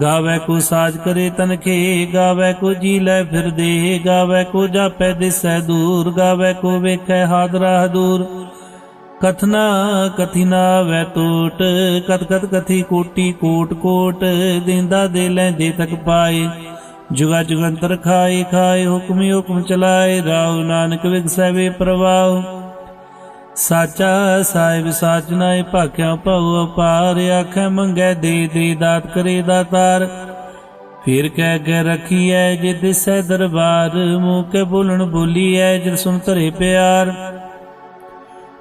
ਗਾਵੇ ਕੋ ਸਾਜ ਕਰੇ ਤਨਖੇ, ਗਾਵੇ ਕੋ ਜੀ ਲੈ ਫਿਰਦੇ, ਗਾਵੇ ਕੋ ਜਾਪੈ ਦਿਸੈ ਦੂਰ, ਗਾਵੇ ਕੋ ਵੇਖੈ ਹਾਦਰਾ ਦੂਰ। ਕਥਨਾ ਕਥਿਨਾ ਵੈ ਟੋਟ ਕਤ ਕਤ ਕਥੀ ਕੋਟੀ ਕੋਟ ਕੋਟ, ਦਿੰਦਾ ਦੇ ਲੈਂਦੇ ਤੱਕ ਪਾਏ। ਜੁਗਾ ਜੁਗੰਤਰ ਖਾਏ ਖਾਏ ਹੁਕਮੀ ਹੁਕਮ ਚਲਾਏ ਰਾਉ ਨਾਨਕ ਵਿਗਸੈ ਵੇ ਪ੍ਰਵਾਹ। ਸਾਚਾ ਸਾਹਿਬ ਸਾਚ ਨਾਏ ਭਾਖਿਆ ਭਉ ਅਪਾਰ, ਆਖੈ ਮੰਗੈ ਦੇ ਦੇ ਦਾਤ ਕਰੇ ਦਾਤਾਰ ਫਿਰ ਕਹਿ ਕੇ ਰਖੀਐ ਜੇ ਦਿਸੈ ਦਰਬਾਰ, ਮੂੰਹ ਕੇ ਬੋਲਣ ਬੋਲੀਐ ਜਿ ਸੁਨ ਧਰੇ ਪਿਆਰ।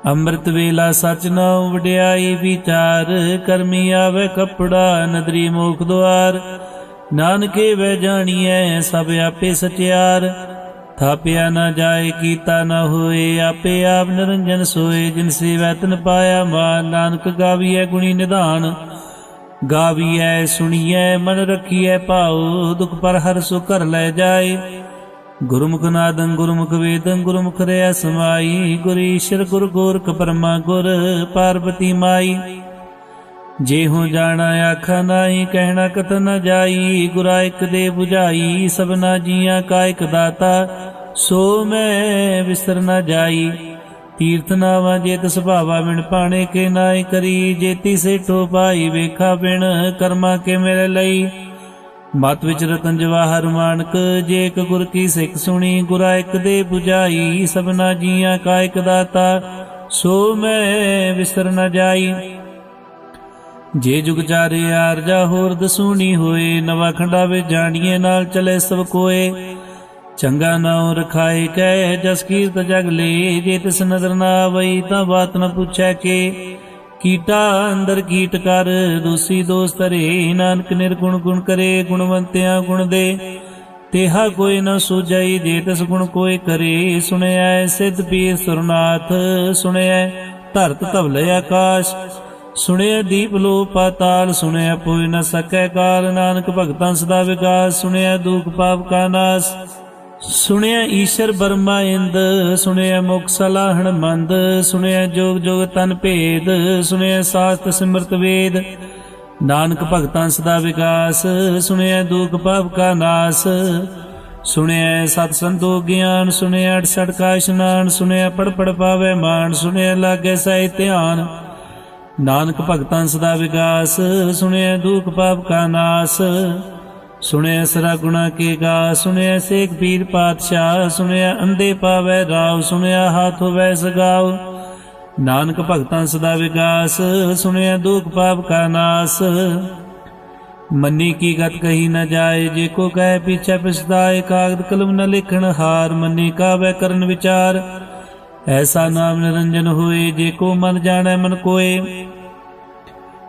ਅੰਮ੍ਰਿਤ ਵੇਲਾ ਸਚ ਨਾਉ ਵਡਿਆਈ ਵਿਚਾਰ, ਕਰਮੀ ਆਵੇ ਕਪੜਾ ਨਦਰੀ ਮੋਖ ਦੁਆਰ। ਨਾਨਕੇ ਵੈ ਜਾਣੀਐ ਸਭ ਆਪੇ ਸਚਿਆਰ। ਥਾਪਿਆ ਨਾ ਜਾਏ, ਕੀਤਾ ਨਾ ਹੋਏ, ਆਪੇ ਆਪ ਨਿਰੰਜਨ ਸੋਏ, ਜਿਨ ਸੇਵੈ ਤਨ ਪਾਇਆ ਮਾਨ, ਨਾਨਕ ਗਾਵੀਐ ਗੁਣੀ ਨਿਧਾਨ। ਗਾਵੀਐ, ਸੁਣੀਐ, ਮਨ ਰਖੀਐ ਭਾਉ, ਦੁਖ ਪਰ ਹਰ ਸੁ ਕਰ ਲੈ ਜਾਏ। ਗੁਰਮੁਖ ਨਾਦੰ, ਗੁਰਮੁਖ ਵੇਦੰ, ਗੁਰਮੁਖ ਰਿਆ ਸਮਾਈ ਗੁਰੀਸ਼ਰ ਗੁਰ ਗੋਰਖ ਪਰਮਾ, ਗੁਰ ਪਾਰਬਤੀ ਮਾਈ। ਜੇ ਹੋ ਜਾਣਾ ਆਖਾ ਨਾਹੀ, ਕਹਿਣਾ ਕਤ ਨ ਜਾਈ, ਗੁਰਾ ਇਕ ਦੇ 부ਝਾਈ ਸਭਨਾ ਜੀਆਂ ਕਾ ਇਕ ਦਾਤਾ। ਸੋ ਮੈਂ ਵਿਸਰ ਨ ਜਾਈ। ਤੀਰਥ ਨਾਵਾ ਜੇਤ ਸੁਭਾਵਾ ਬਿਨ ਪਾਣੇ ਕੇ ਨਾਈ ਕਰੀ। ਜੇਤੀ ਸੇਠੋ ਪਾਈ ਵੇਖਾ ਬਿਨ ਕਰਮਾ ਕੇ ਮੇਰੇ ਲਈ। ਮਤ ਵਿੱਚ ਰਤਨ ਜਵਾਹਰ ਮਾਨਕ, ਜੇ ਇੱਕ ਗੁਰ ਕੀ ਸਿੱਖ ਸੁਣੀ, ਗੁਰਾ ਇੱਕ ਦੇ 부ਝਾਈ ਸਭਨਾ ਜੀਆਂ ਕਾ ਇਕ ਦਾਤਾ, ਸੋ ਮੈਂ ਵਿਸਰ ਨ ਜਾਈ। ਜੇ ਜੁਗ ਚਾਰੇ ਆਰਜਾ ਹੋਰ ਦਸੂਣੀ ਹੋਏ, ਨਵਾ ਖੰਡਾ ਵਿੱਚ ਜਾਣੀਏ, ਨਾਲ ਚਲੇ ਸਭ ਕੋਏ। ਚੰਗਾ ਨਾਉ ਰਖਾਏ ਕਹਿ, ਜਸ ਕੀਰਤ ਜਗ ਲੇ। ਜੇ ਤਿਸ ਨਦਰ ਨਾ ਆਵਈ ਤਾਂ ਬਾਤ ਨ ਪੁੱਛੈ ਕੇ। ਕੀਟਾ ਅੰਦਰ ਕੀਟ ਕਰ, ਦੂਸੀ ਦੋਸਤ ਰੇ ਨਾਨਕ ਨਿਰਗੁਣ ਗੁਣ ਕਰੇ, ਗੁਣਵੰਤਿਆਂ ਗੁਣ ਦੇ। ਤੇਹਾ ਕੋਈ ਨ ਸੂਝਈ ਜੇ ਤਿਸ ਗੁਣ ਕੋਈ ਕਰੇ। ਸੁਣਿਆ ਸਿੱਧ ਪੀਰ ਸੁਰਨਾਥ ਸੁਣਿਆ ਧਰਤ ਧਵਲੇ ਆਕਾਸ਼। ਸੁਣਿਆ ਦੀਪ ਲੋ ਪਾਤਾਲ ਸੁਣਿਆ ਪੋਇ ਨ ਸਕੈ ਕਾਲ। ਨਾਨਕ ਭਗਤਾਂ ਸਦਾ ਵਿਕਾਸ ਸੁਣਿਆ ਦੁਖ ਪਾਪ ਕਾ ਨਾਸ। ਸੁਣਿਆ ਈਸ਼ਰ ਬਰਮਾ ਇੰਦ, ਸੁਣਿਆ ਮੁਖ ਸਲਾਹਣ ਮੰਦ, ਸੁਣਿਆ ਜੋਗ ਜੋਗ ਤਨ ਭੇਦ, ਸੁਣਿਆ ਸਾਸਤ ਸਿਮਰਤ ਵੇਦ। ਨਾਨਕ ਭਗਤਾਂ ਸਦਾ ਵਿਕਾਸ, ਸੁਣਿਆ ਦੁਖ ਪਾਪ ਕਾ ਨਾਸ। ਸੁਣਿਆ ਸਤ ਸੰਤੋਖ ਗਿਆਨ, ਸੁਣਿਆ 68 ਕਾ ਇਸ਼ਨਾਨ, ਸੁਣਿਆ ਪੜ ਪੜ ਪਾਵੇ ਮਾਨ, ਸੁਣਿਆ ਲਾਗੇ ਸਹਿ ਧਿਆਨ। ਨਾਨਕ ਭਗਤਾਂ ਸਦਾ ਵਿਕਾਸ, ਸੁਣਿਆ ਦੁਖ ਪਾਪ ਕਾ ਨਾਸ। ਸੁਣਿਆ ਸਰਾ ਗੁਣਾ ਕੇ ਗਾ, ਸੁਣਿਆ ਸੇਖ ਪੀਰ ਪਾਤਸ਼ਾਹ, ਸੁਣਿਆ ਅੰਦੇ ਪਾਵੇ ਰਾਵ, ਸੁਣਿਆ ਹਾਥ ਹੋਵੇ ਸਗਾਉ। ਨਾਨਕ ਭਗਤਾਂ ਸਦਾ ਵਿਗਾਸ, ਸੁਣਿਆ ਦੁਖ ਪਾਪ ਕਾ ਨਾਸ। ਮੰਨੀ ਕੀ ਗਤ ਕਹੀ ਨਾ ਜਾਏ, ਜੇ ਕੋ ਕਹੇ ਪਿਛੇ ਪਿਛਦਾਏ, ਕਾਗਦ ਕਲਮ ਨ ਲਿਖਣ ਹਾਰ, ਮੰਨੀ ਕਾਵੇ ਕਰਨ ਵਿਚਾਰ। ਐਸਾ ਨਾਮ ਨਿਰੰਜਨ ਹੋਏ, ਜੇ ਕੋ ਮਨ ਜਾਣੈ ਮਨ ਕੋਏ।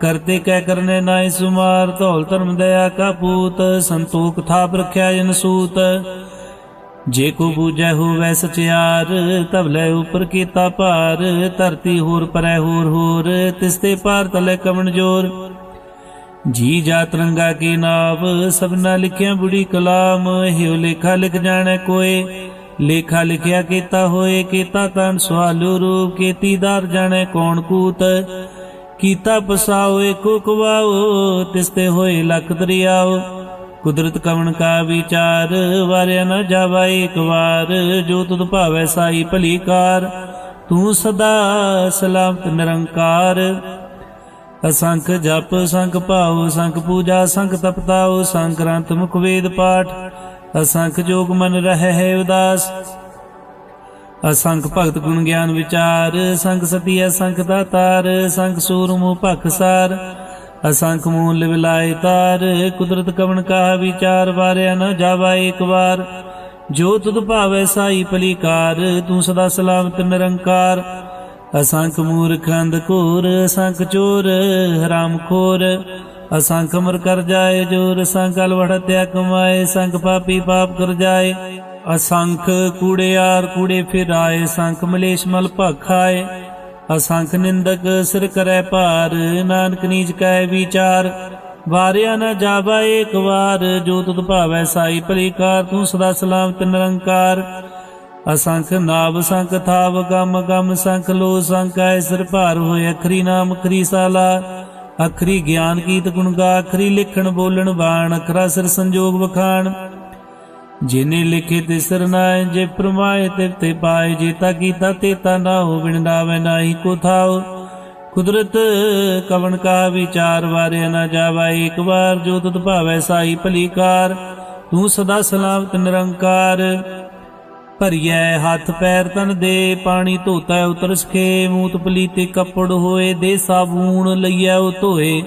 ਕਰਤੇ ਕਹਿ ਕਰਨੇ ਨਾਇ ਸੁਮਾਰ, ਧੌਲ ਧਰਮ ਦਇਆ ਕਾ ਪੂਤ, ਸੰਤੋਖ ਥਾਪ ਰਖਿਆ ਜਨ ਸੂਤ। ਜੇ ਕੋ ਬੂਝੈ ਹੋਵੈ ਸਚਿਆਰ ਤਬ ਲੈ ਉਪਰ ਕੀਤਾ ਭਾਰ, ਧਰਤੀ ਹੋਰ ਪਰੈ ਹੋਰ ਹੋਰ ਤਿਸਤੇ ਪਾਰ ਤਲੇ ਕਵਣ ਜੋਰ। ਜੀ ਜਾ ਤਰੰਗਾ ਕੀ ਨਾਵ, ਸਭਨਾ ਲਿਖਿਆ ਬੁੜੀ ਕਲਾਮ, ਹਿਉ ਲੇਖਾ ਲਿਖ ਜਾਣੈ ਕੋਏ। ਲੇਖਾ ਲਿਖਿਆ ਕੀਤਾ ਹੋਏ, ਕੀਤਾ ਤਨ ਸਵਾਲੂ ਰੂਪ ਕੀਤੀਦਾਰ ਜਾਣੈ ਕੌਣ ਕੂਤ। ਕੀਤਾ ਪਸਾਓ, ਏਕੋ ਕਵਾਓ ਤਿਸਤੇ ਹੋਏ ਲਖ ਦਰਿਆਓ। ਕੁਦਰਤ ਕਵਣ ਕਾ ਵਿਚਾਰ, ਵਾਰਿਆ ਨ ਜਾਵਾ ਏਕ ਵਾਰ। ਜੋ ਤੁਧ ਭਾਵੈ ਸਾਈ ਭਲੀ ਕਾਰ, ਤੂੰ ਸਦਾ ਸਲਾਮਤ ਨਿਰੰਕਾਰ। ਅਸੰਖ ਜਪ, ਸੰਖ ਭਾਉ, ਸੰਖ ਪੂਜਾ, ਸੰਖ ਤਪਤਾਉ, ਸੰਖ ਗ੍ਰੰਥ ਮੁਖ ਵੇਦ ਪਾਠ। ਅਸੰਖ ਜੋਗ ਮਨ ਰਹਿ ਹੈ ਉਦਾਸ। ਅਸੰਖ ਭਗਤ ਗੁਣ ਗਿਆਨ ਵਿਚਾਰ, ਸੰਖ ਸਤੀ ਅਸੰਖ ਦਾਤਾਰ ਸੰਖ ਸੂਰਮੁ ਭਖਸਾਰ ਅਸੰਖ ਮੂਲ ਵਿਲਾਇ ਤਾਰ, ਕੁਦਰਤ ਕਵਣ ਕਾ ਵਿਚਾਰ, ਵਾਰਿਆ ਨ ਜਾਵਾ ਏਕ ਵਾਰ। ਜੋ ਤੁਧ ਭਾਵੈ ਸਾਈ ਭਲੀਕਾਰ ਤੂੰ ਸਦਾ ਸਲਾਮਤ ਨਿਰੰਕਾਰ। ਅਸੰਖ ਮੂਰਖ ਅੰਧ ਘੋਰ ਅਸੰਖ ਚੋਰ, ਹਰਾਮ ਖੋਰ। ਅਸੰਖ ਮਰ ਕਰ ਜਾਏ ਜੋਰ ਸੰਗ ਅਲਵੜ ਤਿਆ ਕਮਾਏ, ਸੰਖ ਪਾਪੀ ਪਾਪ ਕਰ ਜਾਏ। ਅਸੰਖ ਕੂੜਿਆਰ ਕੂੜੇ ਫਿਰਾਏ, ਸੰਖ ਮਲੇਸ਼ ਮਲ ਭਖਾਏ। ਅਸੰਖ ਨਿੰਦਕ ਸਿਰ ਕਰੈ ਭਾਰ, ਨਾਨਕ ਨੀਚ ਕੈ ਵਿਚਾਰ। ਵਾਰਿਆ ਨਾ ਜਾਵਾ ਏਕ ਵਾਰ, ਜੋ ਤੁਧ ਭਾਵੈ ਸਾਈ ਭਲੀਕਾਰ, ਤੂੰ ਸਦਾ ਸਲਾਮਤ ਨਿਰੰਕਾਰ। ਅਸੰਖ ਨਾਵ, ਸੰਖ ਥਾਵ, ਗਮ ਗਮ, ਸੰਖ ਲੋ, ਸੰਖ ਐ ਸਿਰ ਭਾਰ ਹੋਏ, ਅਖਰੀ ਨਾਮ, ਅਖਰੀ ਸਾਲਾ। ਅਖਰੀ ਗਿਆਨ ਕੀਤ ਗੁਣ ਗਾ ਅਖਰੀ ਲਿਖਣ, ਬੋਲਣ, ਬਾਣ, ਅਖਰਾ ਸਿਰ ਸੰਜੋਗ ਵਖਾਣ। ਜਿਨੇ ਲਿਖੇ ਤੇ ਸਿਰ ਜੇ ਪ੍ਰਮਾਏ ਤੇ ਤੇ ਪਾਏ ਜੀਤਾ ਕੀਤਾ ਤੇਤਾ ਨਾ ਹੋ ਬਿਨ ਨਾਹੀ ਕੋ ਥਾਉ। ਕੁਦਰਤ ਕਵਣ ਕਾ ਵਿਚਾਰ ਵਾਰੇ ਨਾ ਜਾਵਾ ਇੱਕ ਵਾਰ ਜੋ ਤੁਧ ਭਾਵੈ ਸਾਈ ਭਲੀਕਾਰ। ਤੂੰ ਸਦਾ ਸਲਾਮਤ ਨਿਰੰਕਾਰ। ਭਰੀਐ ਹੱਥ ਪੈਰ ਤਨ ਦੇ, ਪਾਣੀ ਧੋਤਾ ਉਤਰ ਸਖੇ ਮੂਤ ਪਲੀਤੇ ਕੱਪੜ ਹੋਏ, ਦੇ ਸਾਬੂਣ ਲਈਐ ਉਹ ਧੋਏ।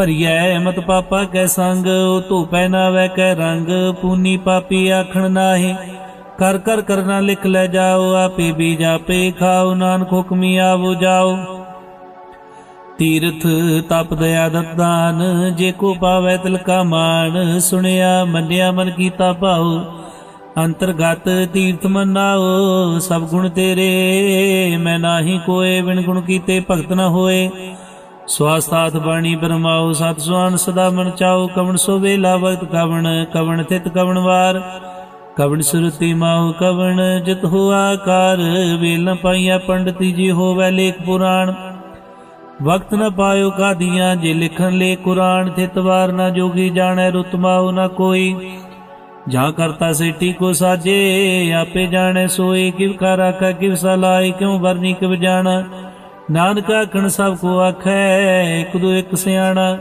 ਭਰੀਐ ਮਤ ਪਾਪਾ ਕੈ ਸੰਗ, ਉਹ ਧੋਪੈ ਨਾ ਕੈ ਰੰਗ, ਪੂਨੀ ਪਾਪੀ ਆਖਣ ਨਾਹੀ। ਕਰ ਕਰ ਕਰਨਾ ਲਿਖ ਲੈ ਜਾਓ, ਆਪੇ ਵੀ ਜਾਪੇ ਖਾਓ, ਨਾਨਕ ਹੁਕਮੀ ਆਵੋ ਜਾਓ। ਤੀਰਥ ਤਪ ਦਇਆ ਦਤਾਨ ਜੇ ਕੋ ਪਾਵੈ ਤਿਲ ਕਾ ਮਾਨ ਸੁਣਿਆ ਮੰਨਿਆ ਮਨ ਕੀਤਾ ਭਾਉ। ਅੰਤਰਗਤ ਤੀਰਥ ਮਨਾਓ, ਸਭ ਗੁਣ ਤੇਰੇ, ਮੈਂ ਨਾਹੀ ਕੋਏ, ਬਿਨ ਗੁਣ ਕੀਤੇ ਭਗਤ ਨਾ ਹੋਏ। ਸਵਾਸਤਾਤ ਬਾਣੀ ਬਰਮਾਓ ਸਤ ਸੁਆਨ ਸਦਾ ਮਨ ਚਾਓ ਕਵਣ ਸੋ ਵੇਲਾ ਵਕਤ ਕਵਣ ਕਵਣ ਥਿਤ ਕਵਣ ਵਾਰ। ਕਵਣ ਸੁਰਤੀ ਮਾਉ ਕਵਣ, ਜਿਤ ਹੋਆ ਕਾਰ ਵੇਲ ਪਾਈਆ ਪੰਡਤੀ ਜੀ ਹੋਵੇ ਲੇਖ ਪੁਰਾਣ। ਵਕਤ ਨ ਪਾਇਓ ਕਾਦੀਆਂ, ਜੇ ਲਿਖਣ ਲੇ ਕੁਰਾਨ, ਥਿਤ ਵਾਰ ਨਾ ਜੋਗੀ ਜਾਣੈ ਰੁਤਮਾਉ ਨਾ ਕੋਈ। ਜਾਂ ਕਰਤਾ ਸੇਟੀ ਕੋ ਸਾਜੇ, ਆਪੇ ਜਾਣੈ ਸੋਏ, ਕਿਵ ਕਰ ਆਖੈ ਕਿਵ ਸਲਾਈ ਕਿਉ ਵਰਨੀ ਕਿਵ ਜਾਣਾ। ਨਾਨਕ ਆਖਣ ਸਭ ਕੋ ਆਖੈ, ਇਕ ਦੋ ਇਕ ਸਿਆਣਾ।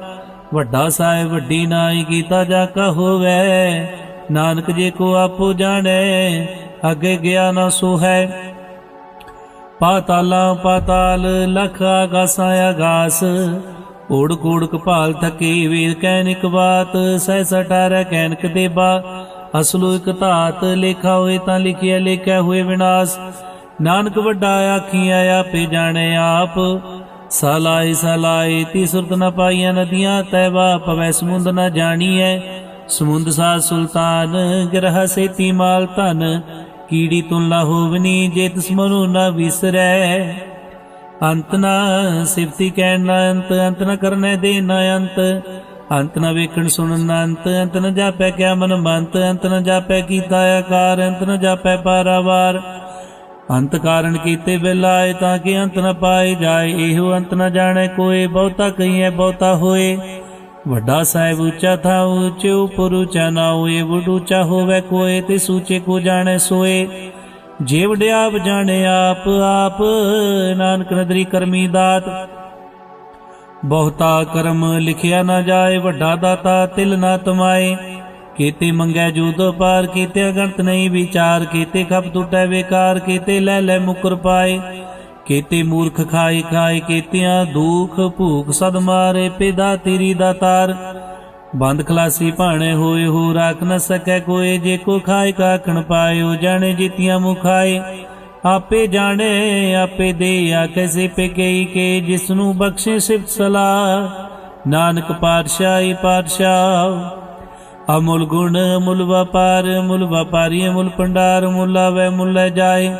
ਵੱਡਾ ਸਾਹਿਬ, ਵੱਡੀ ਨਾਈ ਕੀਤਾ ਜਾ ਕਾ ਹੋਵੇ। ਨਾਨਕ ਜੇ ਕੋ ਆਪੋ ਜਾਣੈ, ਅੱਗੇ ਗਿਆ ਨਾ ਸੋ ਹੈ ਪਾਤਾਲਾਂ ਪਾਤਾਲ, ਲਖ ਆਗਾਸਾਂ ਆਗਾਸ। ਓੜ ਕੋੜ ਕਪਾਲ ਥਕੀ ਵੀਰ ਕੈਨਿਕ ਬਾਤ, ਸਹਿ ਸਟਾਰੈ ਕਹਿਨਕ ਦੇਬਾ। ਅਸਲੋ ਇਕ ਧਾਤ, ਲੇਖਾ ਹੋਏ ਤਾਂ ਲਿਖਿਆ ਲਿਖਿਆ ਹੋਏ ਵਿਨਾਸ਼। ਨਾਨਕ ਵੱਡਾ ਆਖੀਆਂ ਆਪੇ ਜਾਣੇ ਆਪ। ਸਲਾਈ ਸਲਾਈ ਤੀ ਸੁਰਤ ਨ ਪਾਈਆਂ ਨਦੀਆਂ ਤੈਵਾ ਪਵੈ ਸਮੁੰਦ ਨ ਜਾਣੀਐ। ਸਮੁੰਦ ਸਾ ਸੁਲਤਾਨ, ਗ੍ਰਹ ਸੇਤੀ ਮਾਲ ਧਨ। ਕੀੜੀ ਤੁਨ ਲਾ ਹੋਵਨੀ, ਜੇ ਤਿਸ ਮਨੁ ਨ ਵਿਸਰੈ। ਅੰਤ ਨਾ ਸਿਫਤੀ ਕਹਿਣ ਨਾ ਅੰਤ ਅੰਤ ਨ ਕਰਨੇ ਦੇ ਨਾ ਅੰਤ। ਅੰਤ ਨ ਵੇਖਣ ਸੁਣਨ ਨਾ ਅੰਤ ਅੰਤ ਨ ਜਾਪੈ ਕਿਆ ਮਨ ਮੰਤ ਅੰਤ ਨ ਜਾਪੈ ਕੀਤਾ ਆਕਾਰ, ਅੰਤ ਨ ਜਾਪੈ ਪਾਰਾਵਾਰ। ਅੰਤ ਕਾਰਨ ਕੀਤੇ ਬਿਲਾਏ ਤਾਂ ਕਿ ਅੰਤ ਨ ਪਾਏ ਜਾਏ। ਇਹੋ ਅੰਤ ਨ ਜਾਣੈ ਕੋਏ ਬਹੁਤਾ ਕਹੀਐ ਬਹੁਤਾ ਹੋਏ। ਵੱਡਾ ਸਾਹਿਬ ਉੱਚਾ ਥਾ ਉੱਚੇ, ਉਪਰ ਉੱਚਾ ਨਾ ਹੋਏ। ਵਡ ਹੋਵੇ ਕੋਏ ਤੇ ਸੂਚੇ ਕੋ ਜਾਣੈ ਸੋਏ। ਜੇ ਵਡਿਆਪ ਜਾਣੇ ਆਪ ਆਪ ਨਾਨਕ ਨਦਰੀ ਕਰਮੀ ਦਾਤ। ਬਹੁਤਾ ਕਰਮ ਲਿਖਿਆ ਨਾ ਜਾਏ, ਵੱਡਾ ਦਾਤਾ ਤਿਲ ਨਾ ਤਮਾਏ। ਕੀਤੇ ਮੰਗੈ ਜੂਤ ਪਾਰ ਕੀਤੇ, ਅਗੰਤ ਨਹੀਂ ਵਿਚਾਰ ਕੀਤੇ, ਖਪ ਟੁੱਟੈ ਵੇਕਾਰ ਕੀਤੇ, ਲੈ ਲੈ ਮੁਕਰ ਪਾਏ। ਕੀਤੇ ਮੂਰਖ ਖਾਈ ਖਾਏ ਕੀਤਿਆਂ, ਦੁਖ ਭੂਖ ਸਦ ਮਾਰੇ, ਪਿਦਾ ਤੇਰੀ ਦਾਤਾਰ ਬੰਦ ਖਲਾਸੀ ਭਾਣੇ ਹੋਏ, ਹੋ ਰਾਖ ਨ ਸਕੈ ਕੋਏ, ਜੇ ਕੋ ਖਾਏ ਕਾਖਣ ਪਾਇਓ ਜਾਣੇ ਜੀਤੀਆਂ ਮੁਖਾਏ। ਆਪੇ ਜਾਣੇ, ਆਪੇ ਦੇ ਆ ਕੈਸੇ ਪੇ ਕੇ ਜਿਸ ਨੂੰ ਬਖਸ਼ੇ ਸਿਫਤ ਸਲਾਹ। ਨਾਨਕ ਪਾਤਸ਼ਾਹੀ ਪਾਤਸ਼ਾਹ ਅਮੁੱਲ ਗੁਣ, ਅਮੁੱਲ ਵਪਾਰ, ਅਮੁੱਲ ਵਪਾਰੀ, ਅਮੁੱਲ ਭੰਡਾਰ ਮੁੱਲਾ ਵੈ ਮੁੱਲ ਜਾਏ।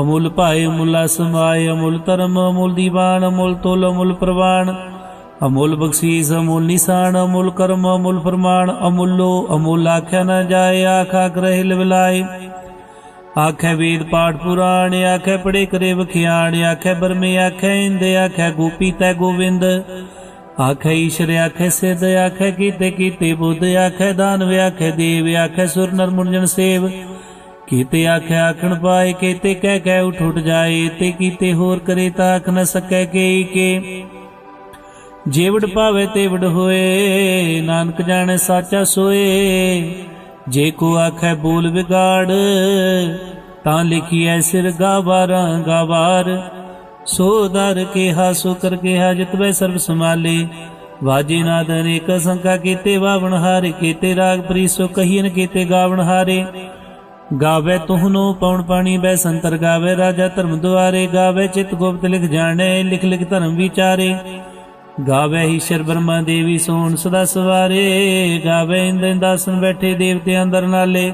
ਅਮੁੱਲ ਭਾਏ, ਅਮੁੱਲਾ ਸਮਾਏ ਅਮੁੱਲ ਧਰਮ, ਅਮੁੱਲ ਦੀਵਾਨ, ਅਮੁੱਲ ਤੋਲ, ਅਮੁੱਲ ਪ੍ਰਵਾਨ। ਅਮੁੱਲ ਬਖਸ਼ੀਸ, ਅਮੁੱਲ ਨਿਸ਼ਾਨ, ਅਮੁੱਲ ਕਰਮ, ਅਮੁੱਲ ਫਰਮਾਨ। ਅਮੁੱਲੋ, ਅਮੁੱਲ ਆਖਿਆ ਨਾ ਜਾਏ, ਆਖਾ ਕਰਹਿ ਲਵਲਾਏ। ਆਖੇ ਵੇਦ ਪਾਠ ਪੁਰਾਣ, ਆਖੇ ਪੜੇ ਕਰੇ ਵਖਿਆਣ, ਆਖੇ ਬਰਮੇ, ਆਖੇ ਇੰਦ, ਆਖੇ ਗੋਪੀ ਤੈ ਗੋਵਿੰਦ। ਆਖੇ ਈਸ਼ਰ, ਆਖੇ ਸਿੱਧ, ਆਖੇ ਕੀਤੇ ਕੀਤੇ ਬੁੱਧ, ਆਖੇ ਦਾਨਵ ਆਖੇ ਦੇਵ, ਆਖੇ ਸੁਰ, ਨਰ ਮੁਰਜਨ ਸੇਵ। ਕੀਤੇ ਆਖੇ ਆਖਣ ਪਾਏ, ਕੀਤੇ ਕਹਿ ਕਹਿ ਉਠ ਉਠ ਜਾਏ, ਤੇ ਕੀਤੇ ਹੋਰ ਕਰੇ ਤਾਂ ਆਖ ਨ ਸਕੈ ਕੇ ਕੇ। ਜੇਵੜ ਪਾਵੇ ਤੇਵੜ ਹੋਏ, ਨਾਨਕ ਜਾਣੇ ਸਾਚਾ ਸੋਏ। ਜੇ ਕੋ ਆਖੈ ਬੋਲ ਵਿਗਾੜ, ਤਾਂ ਲਿਖੀ ਲਿਖੀਐ ਸਿਰ ਗਾਵਾਰਾਂ ਗਾਵਾਰ ਸੋ ਦਰ ਕਿਹਾ ਸੋ ਕਰ ਕਿਹਾ ਜਿਤਵੇ ਸਰਬ ਸਮਾਲੇ ਵਾਜੇ ਨਾਦ ਅਨੇਕ ਸੰਕਾ ਕੀਤੇ, ਵਾਵਣ ਹਾਰੇ ਕੀਤੇ, ਰਾਗ ਪ੍ਰੀਸੋ ਕਹੀਨ ਕੀਤੇ, ਗਾਵਣ ਹਾਰੇ। ਗਾਵੇ ਤੁਹਨੋ ਪਉਣ ਪਾਣੀ, ਬੈ ਸੰਤਰ ਗਾਵੇ, ਰਾਜਾ ਧਰਮ ਦੁਆਰੇ। ਗਾਵੇ ਚਿਤ ਗੁਪਤ ਲਿਖ ਜਾਣੇ, ਲਿਖ ਲਿਖ ਧਰਮ ਵਿਚਾਰੇ। ਗਾਵੇ ਈਸ਼ਰ ਬ੍ਰਹਮਾ ਦੇਵੀ ਸੋਣ ਸਦਾ ਸਵਾਰੇ। ਗਾਵੇ ਇੰਦਨ ਦਾਸਨ ਬੈਠੇ ਦੇਵਤੇ ਅੰਦਰ ਨਾਲੇ।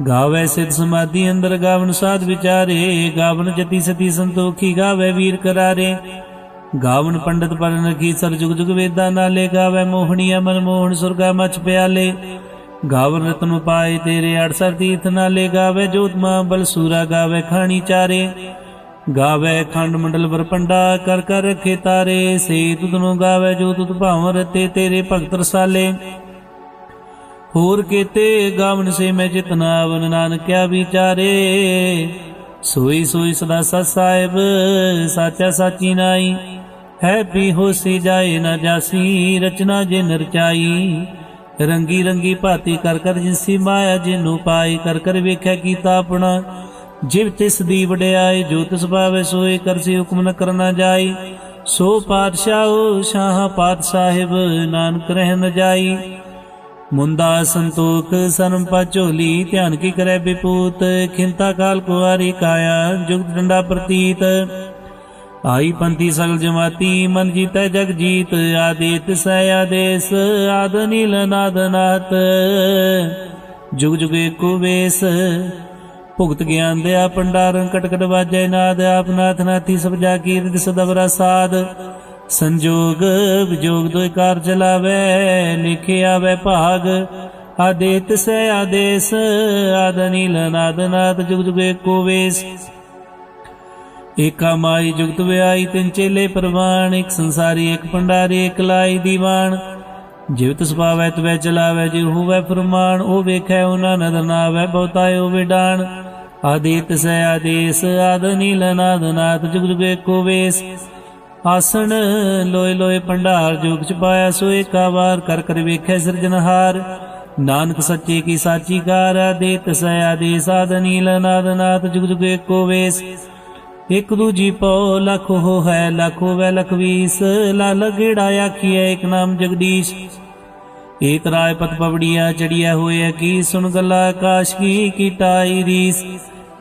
ਗਾਵੇ ਸਿਧ ਸਮਾਧੀ ਅੰਦਰ ਗਾਵਨ ਸਾਧ ਵਿਚਾਰੇ, ਗਾਵਨ ਜਤੀ ਸਤੀ ਸੰਤੋਖੀ ਗਾਵੇ ਵੀਰ ਕਰਾਰੇ। ਗਾਵਨ ਪੰਡਤ ਪਰਨ ਕੀ ਸਰ ਜੁਗ ਜੁਗ ਵੇਦਾਂ ਨਾਲੇ ਗਾਵੇ ਮੋਹਣੀਆ ਮਨ ਮੋਹਣ ਸੁਰਗਾ ਮਚ ਪਿਆਲੇ। ਗਾਵਨ ਰਤਨ ਪਾਏ ਤੇਰੇ 68 ਤੀਰਥ ਨਾਲੇ ਗਾਵੇ ਜੋਤ ਮਾਂ ਬਲ ਸੂਰਾ ਗਾਵੇ ਖਾਣੀ ਚਾਰੇ। ਗਾਵੇ ਖੰਡ ਮੰਡਲ ਵਰਪੰਡਾ ਕਰ ਕਰ ਰਖੇ ਤਾਰੇ ਸੇ ਤੁਧਨੋਂ ਗਾਵੇ ਜੋ ਤੁਧ ਭਾਵ ਰਤੇ ਤੇਰੇ ਭਗਤ ਰਸਾਲੇ। ਹੋਰ ਕੀਤੇ ਗਾਵਨ ਸੇ ਮੈਂ ਜਿਤਨਾ ਵਨ ਨਾਨਕਿਆ ਵਿਚਾਰੇ। ਸੋਈ ਸੋਈ ਸਦਾ ਸਤ ਸਾਹਿਬ, ਸਾਚਾ ਸਾਚੀ ਨਾਈ। ਹੈ ਪੀ ਹੋਸੀ ਜਾਏ ਨਾ ਜਾਸੀ, ਰਚਨਾ ਜੇ ਨਰਚਾਈ ਰੰਗੀ ਰੰਗੀ ਭਾਤੀ ਕਰ ਕਰ ਜਿਨਸੀ ਮਾਇਆ ਜਿਨੂੰ ਪਾਈ, ਕਰ ਕਰ ਵੇਖਿਆ ਕੀਤਾ ਆਪਣਾ। ਜਿਵ ਤਿਸ ਦੀ ਵਡਿਆਈ, ਜੋ ਤਿਸ ਭਾਵੇ ਸੋਏ ਕਰਸੀ ਹੁਕਮ ਨ ਕਰਨਾ ਜਾਈ। ਸੋ ਪਾਤਸ਼ਾਹ, ਸ਼ਾਹ ਪਾਤ ਸਾਹਿਬ, ਨਾਨਕ ਰਹਿ ਨ ਜਾਈ। ਮੁੰਦਾ ਸੰਤੋਖ ਸਰਮ ਝੋਲੀ, ਧਿਆਨ ਕੀ ਕਰੈ ਬਿਪੂਤ, ਖਿੰਤਾ ਕਾਲ ਕੁਆਰੀ ਕਾਇਆ, ਜੁਗਤ ਡੰਡਾ ਪ੍ਰਤੀਤ। ਆਈ ਪੰਥੀ ਸਗਲ ਜਮਾਤੀ, ਮਨ ਜੀਤੈ ਜਗ ਜੀਤ, ਆਦਿਤ ਸੈ ਆਦੇਸ, ਆਦ ਨੀਲ ਨਾਦ ਨਾਤ। ਜੁਗ ਜੁਗ ਏਕੋ ਵੇਸ, ਭੁਗਤ ਗਿਆਨ ਦਿਆ ਪੰਡਾਰਨ ਕਟਕਟ ਵਾਜੈ ਨਾਦ, ਆਪ ਨਾਥ ਨਾਥੀ ਸਭ ਜਾ ਕੀਰਤ ਸਦਬਰਾ ਸਾਧ। ਸੰਜੋਗ ਵਿਜੋਗ ਦੋਇ ਕਾਰ ਚਲਾਵੇ ਲਿਖੇ ਆਵੇ ਭਾਗ। ਆਦੇਤ ਸੈ ਆਦੇਸ, ਆਦ ਨਾਦ ਨਾਦ ਜੁਗ ਜੁਗ ਏਕੋ ਵੇਸ। ਏਕਾ ਮਾਈ ਜੁਗਤ ਵਿਆਈ, ਤਿੰਨ ਚੇਲੇ ਪ੍ਰਵਾਨ ਇੱਕ ਸੰਸਾਰੀ, ਇੱਕ ਪੰਡਾਰੀ ਇੱਕ ਲਾਈ ਦੀਵਾਨ। ਜਿਵਤ ਸੁਭਾਵੈ ਤਵੈ ਚਲਾਵੈ ਜੇ ਹੋਵੈ ਫਰਮਾਨ, ਉਹ ਵੇਖੈ, ਉਹਨਾਂ ਨਦਰ ਨਾਵੈ ਬਹੁਤਾਇ ਵਿਡਾਨ। ਆਦਿਤ ਸੈ ਆਦੇਸ, ਆਦ ਨੀਲ ਨਾਦ ਨਾਦ ਜੁਗ ਜੁਗ ਏਕੋ ਵੇਸ। ਆਸਣ ਲੋਏ ਲੋਏ ਭੰਡਾਰ, ਜੋਗ ਚ ਪਾਇਆ ਸੋ ਏਕਾ ਵਾਰ, ਕਰ ਕਰ ਵੇਖੈ ਸਿਰਜਨਹਾਰ ਨਾਨਕ ਸੱਚੇ ਕੀ ਸਾਚੀ ਕਾਰ ਆਦਿਤ ਸੈ ਆਦੇਸ ਆਦ ਨੀਲ ਨਾਦ ਜੁਗ ਜੁਗ ਏਕੋ ਵੇਸ। ਇਕ ਦੂਜੀ ਪਉ ਲਖ ਹੋ ਹੈ ਲਖ ਹੋਵੇ ਲਖ ਵੀਸ। ਲਾਲ ਗੇੜਾ ਆਖੀਐ, ਇਕ ਨਾਮ ਜਗਦੀਸ਼। ਏਕ ਰਾਏ ਪਤ ਪਵੜੀਆ ਚੜੀਐ ਹੋਏ ਕੀ, ਸੁਣ ਗੱਲਾ ਆਕਾਸ਼ ਕੀ ਕੀਟਾਈ ਰੀਸ।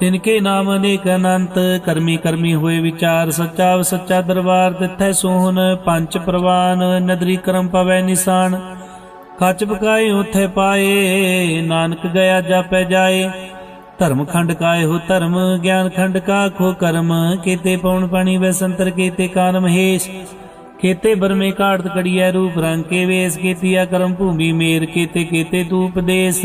ਤਿਨ ਕੇ ਨਾਮ ਅਨੇਕ ਅਨੰਤ, ਕਰਮੀ ਕਰਮੀ ਹੋਏ ਵਿਚਾਰ, ਸੱਚਾ ਸੱਚਾ ਦਰਬਾਰ ਤਿੱਥੈ ਸੋਹਨ ਪੰਜ ਪ੍ਰਵਾਨ, ਨਦਰੀ ਕਰਮ ਪਵੈ ਨਿਸ਼ਾਨ। ਕੱਚ ਬਕਾਏ ਉਥੇ ਪਾਏ, ਨਾਨਕ ਗਿਆ ਜਾਪੈ ਜਾਏ। ਧਰਮ ਖੰਡ ਕਾਏ ਹੋ ਧਰਮ, ਗਿਆਨ ਖੰਡ ਕਾ ਖੋ ਕਰਮ। ਕੀਤੇ ਪਉਣ ਪਾਣੀ ਵੈਸੰਤਰ ਕੀਤੇ ਕਾਨ ਮਹੇਸ਼। ਕੇਤੇ ਬਰਮੇ ਘਾੜਤ ਕੜੀਐ ਰੂਪ ਰੰਗ ਕੇ ਵੇਸ, ਕੀਤੀਆ ਕਰਮ ਭੂਮੀ ਮੇਰ, ਕੇਤੇ ਕੇਤੇ ਤੂ ਉਪਦੇਸ